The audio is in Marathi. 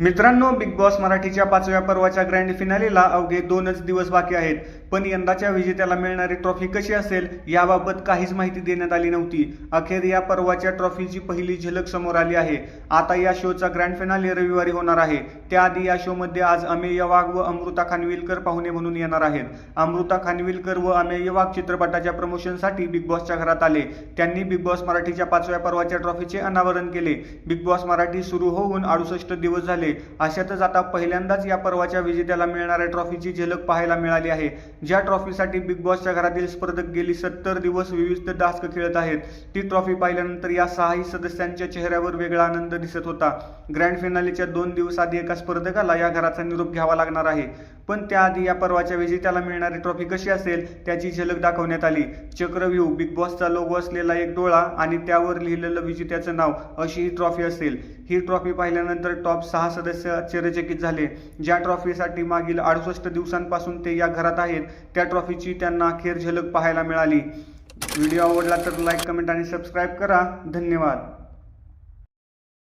मित्रांनो बिग बॉस मराठीच्या पाचव्या पर्वाच्या ग्रँड फिनालेला अवघे दोनच दिवस बाकी आहेत. पण यंदाच्या विजेत्याला मिळणारी ट्रॉफी कशी असेल याबाबत काहीच माहिती देण्यात आली नव्हती. अखेर या पर्वाच्या ट्रॉफीची पहिली झलक समोर आली आहे. आता या शोचा ग्रँड फिनाले रविवारी होणार आहे. त्याआधी या शोमध्ये आज अमेय वाघ व अमृता खानविलकर पाहुणे म्हणून येणार आहेत. अमृता खानविलकर व अमेय वाघ चित्रपटाच्या प्रमोशनसाठी बिग बॉसच्या घरात आले. त्यांनी बिग बॉस मराठीच्या पाचव्या पर्वाच्या ट्रॉफीचे अनावरण केले. बिग बॉस मराठी सुरू होऊन अडुसष्ट दिवस झाले. अशातच आता पहिल्यांदाच या पर्वाच्या विजेत्याला मिळणाऱ्या ट्रॉफीची झलक पाहायला मिळाली आहे. ज्या ट्रॉफीसाठी बिग बॉसच्या घरातील स्पर्धक गेली सत्तर दिवस विविध डास्क खेळत आहेत ती ट्रॉफी पाहिल्यानंतर या सहाही सदस्यांच्या चेहऱ्यावर वेगळा आनंद दिसत होता. ग्रँड फिनालेच्या दोन दिवस आधी एका स्पर्धकाला या घराचा निरोप घ्यावा लागणार आहे. पण त्याआधी या पर्वाच्या विजेत्याला मिळणारी ट्रॉफी कशी असेल त्याची झलक दाखवण्यात आली. चक्रव्यूह बिग बॉसचा लोगो असलेला एक डोळा आणि त्यावर लिहिलेलं विजेत्याचं नाव अशी ही ट्रॉफी असेल. ही ट्रॉफी पाहिल्यानंतर टॉप सहा सदस्य आश्चर्यचकित झाले. ज्या ट्रॉफीसाठी मागील अडुसष्ट दिवसांपासून ते या घरात आहेत त्या ट्रॉफीची त्यांना अखेर झलक पाहायला मिळाली. व्हिडिओ आवडला तर लाईक कमेंट आणि सबस्क्राईब करा. धन्यवाद.